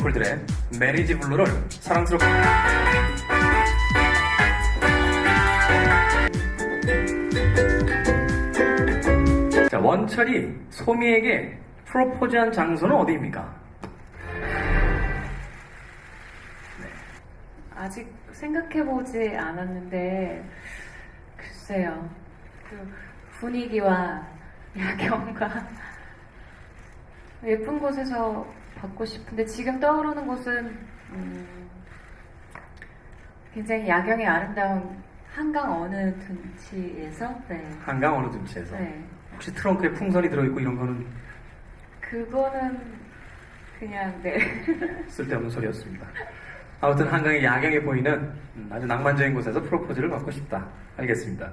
가족들의 메리지 블루를 사랑스럽게. 자, 원철이 소미에게 프로포즈한 장소는 어디입니까? 아직 생각해보지 않았는데 글쎄요. 그 분위기와 야경과 예쁜 곳에서 받고 싶은데 지금 떠오르는 곳은 음, 굉장히 야경이 아름다운 한강 어느 둔치에서 네. 한강 어느 둔치에서. 네. 혹시 트렁크에 풍선이 들어있고 이런 거는 그거는 그냥 네 쓸데없는 소리였습니다. 아무튼 한강의 야경이 보이는 음, 아주 낭만적인 곳에서 프로포즈를 받고 싶다. 알겠습니다.